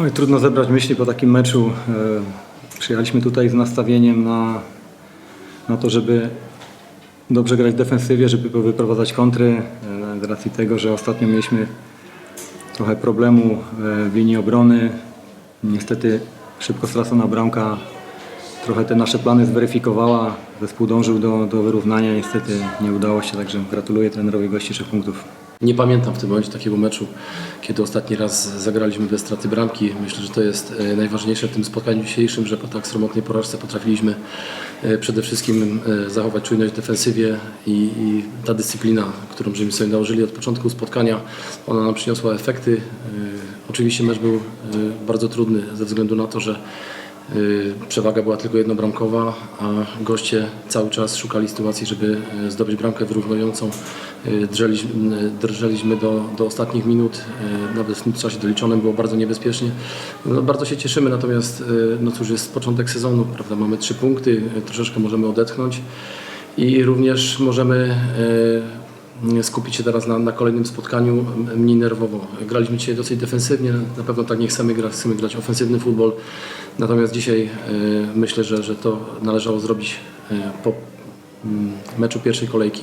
Oj, trudno zebrać myśli po takim meczu. E, Przyjechaliśmy tutaj z nastawieniem na, na to, żeby dobrze grać w defensywie, żeby wyprowadzać kontry. e, Z racji tego, że ostatnio mieliśmy trochę problemu e, w linii obrony. Niestety szybko stracona bramka trochę te nasze plany zweryfikowała. Zespół dążył do, do wyrównania, niestety nie udało się, także gratuluję trenerowi gości trzech punktów. Nie pamiętam w tym momencie takiego meczu, kiedy ostatni raz zagraliśmy bez straty bramki. Myślę, że to jest e, najważniejsze w tym spotkaniu dzisiejszym, że po tak sromotnej porażce potrafiliśmy e, przede wszystkim e, zachować czujność w defensywie i, i ta dyscyplina, którą żeśmy sobie nałożyli od początku spotkania, ona nam przyniosła efekty. Oczywiście mecz był bardzo trudny ze względu na to, że Przewaga była tylko jednobramkowa, a goście cały czas szukali sytuacji, żeby y, zdobyć bramkę wyrównującą. Y, Drżeliśmy, y, drżeliśmy do, do ostatnich minut, y, nawet w czasie doliczonym było bardzo niebezpiecznie. No, bardzo się cieszymy, natomiast y, no cóż, jest początek sezonu, prawda? mamy trzy punkty, y, troszeczkę możemy odetchnąć i również możemy y, skupić się teraz na, na kolejnym spotkaniu mniej nerwowo. Graliśmy dzisiaj dosyć defensywnie, na pewno tak nie chcemy grać, chcemy grać ofensywny futbol. Natomiast dzisiaj y, myślę, że, że to należało zrobić y, po meczu pierwszej kolejki.